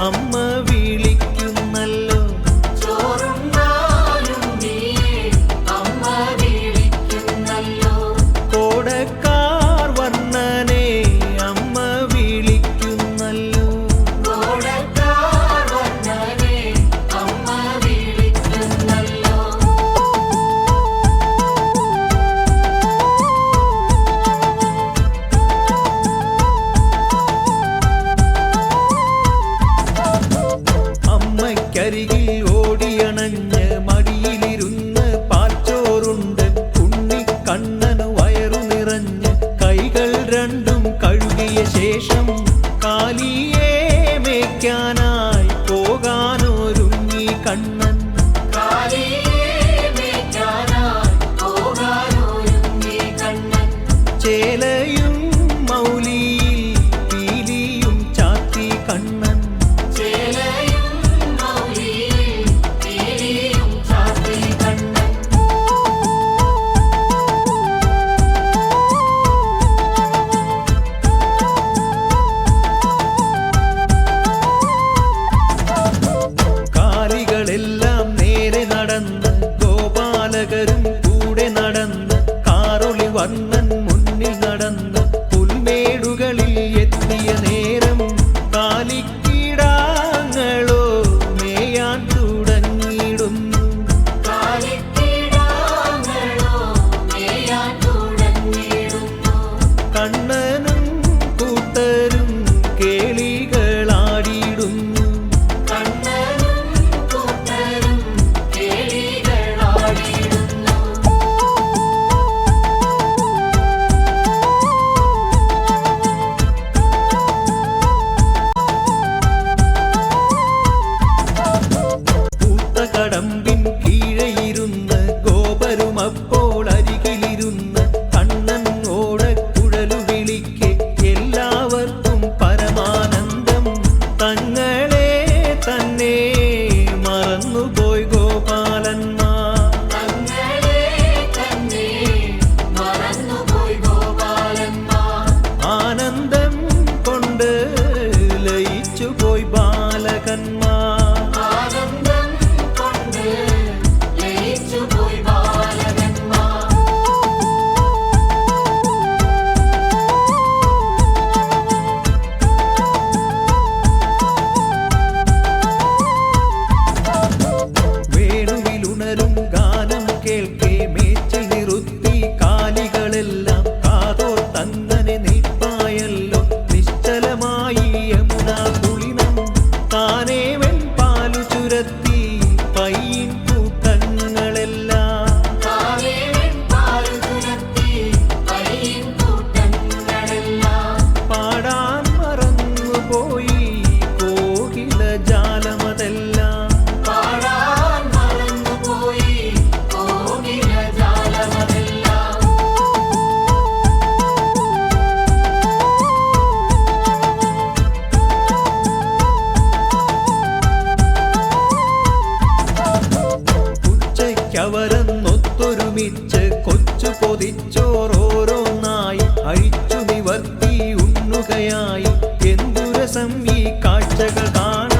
அம்மா தேசம் ஈ காட்சகதான்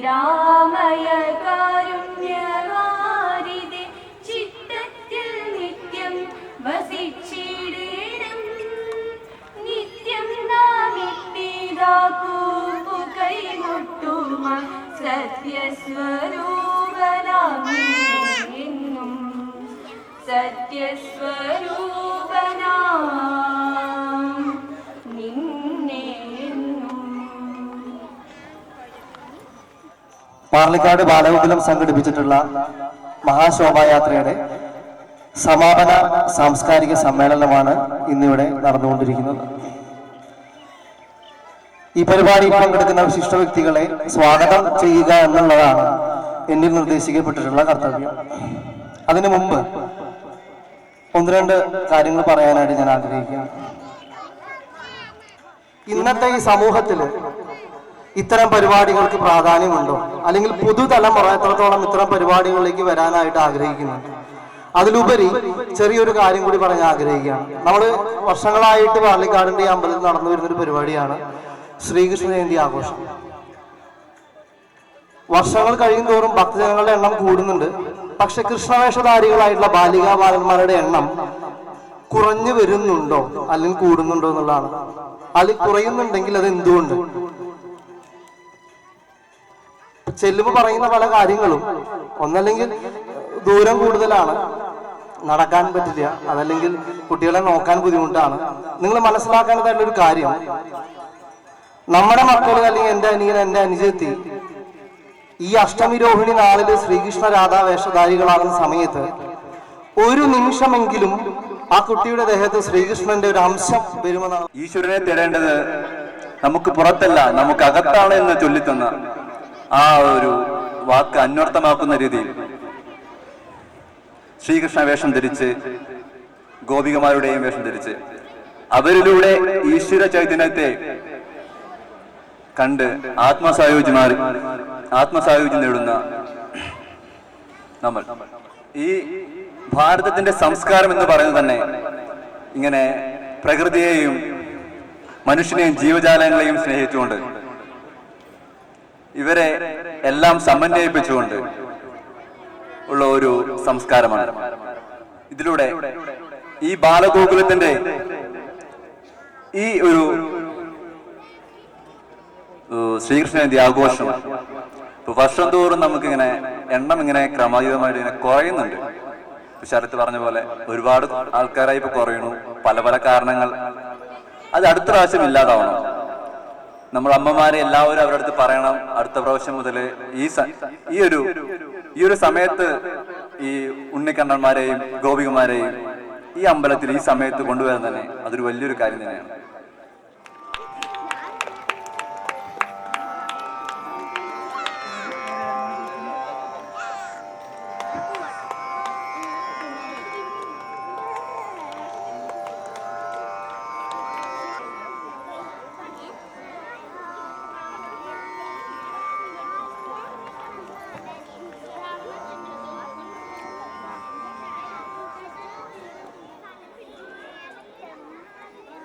ശ്രീരാമയ കാരുണ്യവാരിതെ ചിത്തത്തിൽ നിത്യം വസിച്ചിടേണം. നിത്യം നാമിത്തിതാക്കൂപ്പു കൈമുട്ടുമ സത്യസ്വരൂപനാമെന്നും സത്യസ്വരൂപ പാർലിക്കാട് ബാലഗോകുലം സംഘടിപ്പിച്ചിട്ടുള്ള മഹാശോഭായാത്രയുടെ സമാപന സാംസ്കാരിക സമ്മേളനമാണ് ഇന്നിവിടെ നടന്നുകൊണ്ടിരിക്കുന്നത്. ഈ പരിപാടിയിൽ പങ്കെടുക്കുന്ന വിശിഷ്ട വ്യക്തികളെ സ്വാഗതം ചെയ്യുക എന്നുള്ളതാണ് എന്നിൽ നിർദ്ദേശിക്കപ്പെട്ടിട്ടുള്ള കർത്തവ്യം. അതിനു മുമ്പ് ഒന്ന് രണ്ട് കാര്യങ്ങൾ പറയാനായിട്ട് ഞാൻ ആഗ്രഹിക്കുകയാണ്. ഇന്നത്തെ ഈ സമൂഹത്തിൽ ഇത്തരം പരിപാടികൾക്ക് പ്രാധാന്യമുണ്ടോ? അല്ലെങ്കിൽ പുതുതലമുറ എത്രത്തോളം ഇത്തരം പരിപാടികളിലേക്ക് വരാനായിട്ട് ആഗ്രഹിക്കുന്നുണ്ട് അതിലുപരി ചെറിയൊരു കാര്യം കൂടി പറയാൻ ആഗ്രഹിക്കുകയാണ്. നമ്മൾ വർഷങ്ങളായിട്ട് പാർലിക്കാടിന്റെ ഈ അമ്പലത്തിൽ നടന്നു വരുന്നൊരു പരിപാടിയാണ് ശ്രീകൃഷ്ണ ജയന്തി ആഘോഷം. വർഷങ്ങൾ കഴിയും തോറും ഭക്തജനങ്ങളുടെ എണ്ണം കൂടുന്നുണ്ട്. പക്ഷെ കൃഷ്ണവേഷധാരികളായിട്ടുള്ള ബാലികാ ബാലന്മാരുടെ എണ്ണം കുറഞ്ഞു വരുന്നുണ്ടോ? അല്ലെങ്കിൽ കൂടുന്നുണ്ടോ എന്നുള്ളതാണ്. അല്ലെങ്കിൽ കുറയുന്നുണ്ടെങ്കിൽ അത് എന്തുകൊണ്ട് ചെല്ലുമ്പോൾ പറയുന്ന പല കാര്യങ്ങളും. ഒന്നല്ലെങ്കിൽ ദൂരം കൂടുതലാണ് നടക്കാൻ പറ്റില്ല അതല്ലെങ്കിൽ കുട്ടികളെ നോക്കാൻ ബുദ്ധിമുട്ടാണ്. നിങ്ങൾ മനസ്സിലാക്കേണ്ടതായിട്ടുള്ള ഒരു കാര്യം. നമ്മുടെ മക്കൾ അല്ലെങ്കിൽ എന്റെ അനിയൻ എന്റെ അനുജത്തി ഈ അഷ്ടമി രോഹിണി നാളിൽ ശ്രീകൃഷ്ണ രാധാ വേഷധാരികളാകുന്ന സമയത്ത് ഒരു നിമിഷമെങ്കിലും ആ കുട്ടിയുടെ ദേഹത്ത് ശ്രീകൃഷ്ണന്റെ ഒരു അംശം വരുമെന്നാണ് ഈശ്വരനെ തേടേണ്ടത് നമുക്ക് പുറത്തല്ല നമുക്ക് അകത്താണ് എന്ന് ചൊല്ലിത്തന്ന ആ ഒരു വാക്ക് അന്വർത്ഥമാക്കുന്ന രീതിയിൽ ശ്രീകൃഷ്ണ വേഷം ധരിച്ച് ഗോപികമാരുടെയും വേഷം ധരിച്ച് അവരിലൂടെ ഈശ്വര ചൈതന്യത്തെ കണ്ട് ആത്മസായോജ്യമാർ ആത്മസായോജ്യം നേടുന്ന നമ്മൾ. ഈ ഭാരതത്തിന്റെ സംസ്കാരം എന്ന് പറയുന്നത് തന്നെ ഇങ്ങനെ പ്രകൃതിയെയും മനുഷ്യനെയും ജീവജാലങ്ങളെയും സ്നേഹിച്ചുകൊണ്ട് ഇവരെ എല്ലാം സമന്വയിപ്പിച്ചുകൊണ്ട് ഉള്ള ഒരു സംസ്കാരമാണ്. ഇതിലൂടെ ഈ ബാലഗോകുലത്തിന്റെ ഈ ഒരു ഏഹ് ശ്രീകൃഷ്ണ ജയന്തി ആഘോഷം വർഷം തോറും നമുക്കിങ്ങനെ എണ്ണം ഇങ്ങനെ ക്രമാതീതമായിട്ട് ഇങ്ങനെ കുറയുന്നുണ്ട്. ശരത്ത് പറഞ്ഞ പോലെ ഒരുപാട് ആൾക്കാരായി ഇപ്പൊ കുറയണു പല പല കാരണങ്ങൾ. അത് അടുത്ത പ്രാവശ്യം ഇല്ലാതാവണം. നമ്മൾ അമ്മമാരെ എല്ലാവരും അവരുടെ അടുത്ത് പറയണം അടുത്ത പ്രാവശ്യം മുതൽ ഈ ഈ ഒരു ഈ ഒരു സമയത്ത് ഈ ഉണ്ണിക്കണ്ണന്മാരെയും ഗോപികമാരെയും ഈ അമ്പലത്തിൽ ഈ സമയത്ത് കൊണ്ടുവരാൻ തന്നെ. അതൊരു വലിയൊരു കാര്യം തന്നെയാണ്.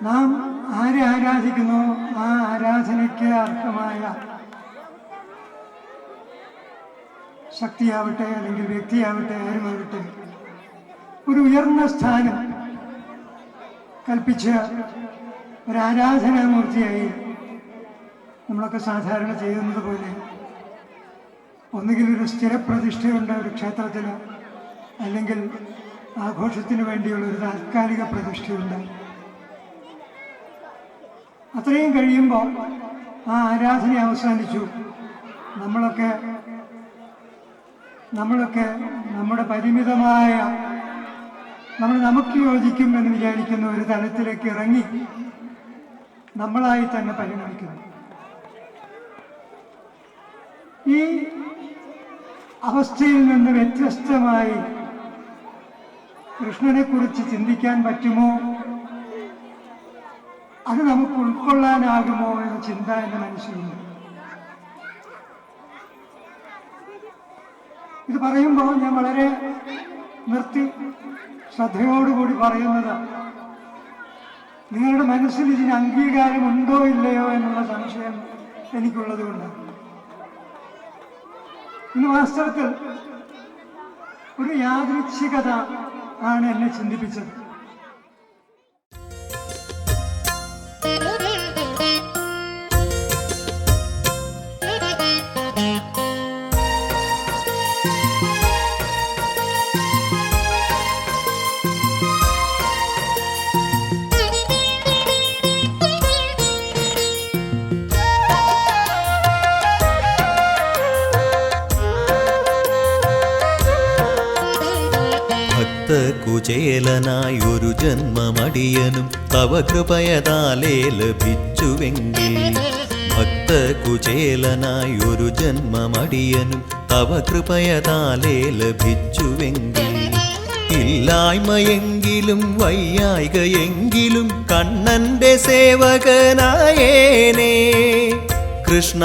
നാം ആരെ ആരാധിക്കുന്നു? ആ ആരാധനയ്ക്ക് അർഹമായ ശക്തിയാവട്ടെ അല്ലെങ്കിൽ വ്യക്തിയാവട്ടെ ആരുമാവട്ടെ ഒരു ഉയർന്ന സ്ഥാനം കൽപ്പിച്ച ഒരു ആരാധനാമൂർത്തിയായി നമ്മളൊക്കെ സാധാരണ ചെയ്യുന്നത് പോലെ ഒന്നുകിൽ ഒരു സ്ഥിരപ്രതിഷ്ഠയുണ്ട് ഒരു ക്ഷേത്രത്തിൽ അല്ലെങ്കിൽ ആഘോഷത്തിന് വേണ്ടിയുള്ള ഒരു താൽക്കാലിക പ്രതിഷ്ഠയുണ്ട്. അത്രയും കഴിയുമ്പോൾ ആ ആരാധന അവസാനിച്ചു. നമ്മളൊക്കെ നമ്മളൊക്കെ നമ്മുടെ പരിമിതമായ നമ്മൾ നമുക്ക് യോജിക്കും എന്ന് വിചാരിക്കുന്ന ഒരു തലത്തിലേക്ക് ഇറങ്ങി നമ്മളായി തന്നെ പരിഗണിക്കുന്നു ഈ അവസ്ഥയിൽ നിന്ന് വ്യത്യസ്തമായി കൃഷ്ണനെക്കുറിച്ച് ചിന്തിക്കാൻ പറ്റുമോ? അത് നമുക്ക് ഉൾക്കൊള്ളാനാകുമോ എന്ന ചിന്ത എന്റെ മനസ്സിലുണ്ട്. ഇത് പറയുമ്പോൾ ഞാൻ വളരെ നിർത്തി ശ്രദ്ധയോടുകൂടി പറയുന്നത് നിങ്ങളുടെ മനസ്സിൽ ഇതിന് അംഗീകാരമുണ്ടോ ഇല്ലയോ എന്നുള്ള സംശയം എനിക്കുള്ളത് കൊണ്ട് ഇന്ന് വാസ്തവത്തിൽ ഒരു യാദൃച്ഛികത ആണ് എന്നെ ചിന്തിപ്പിച്ചത്. ഭക്തകുചേലനായി ഒരു ജന്മമടിയനും തവ കൃപയതാലേ ലഭിച്ചുവെങ്കിൽ ഭക്തകുചേലനായി ഒരു ജന്മമടിയനും തവ കൃപയതാലേ ലഭിച്ചുവെങ്കിൽ ഇല്ലായ്മയെങ്കിലും വയ്യായികയെങ്കിലും കണ്ണന്റെ സേവകനായേനേ കൃഷ്ണ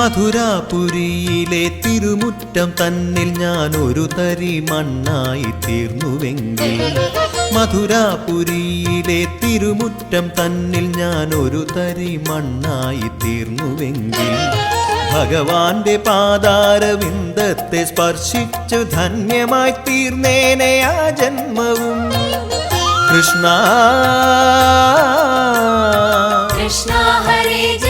മധുരാപുരിയിലെ തിരുമുറ്റം തന്നിൽ ഞാൻ ഒരു തരി മണ്ണായി തീർന്നുവെങ്കിൽ. മധുരാപുരിയിലെ തിരുമുറ്റം തന്നിൽ ഞാൻ ഒരു തരി മണ്ണായി തീർന്നുവെങ്കിൽ. ഭഗവാന്റെ പാതാരവിന്ദത്തെ സ്പർശിച്ചു ധന്യമായി തീർന്നേനെ ആ ജന്മവും. കൃഷ്ണ കൃഷ്ണ ഹരേ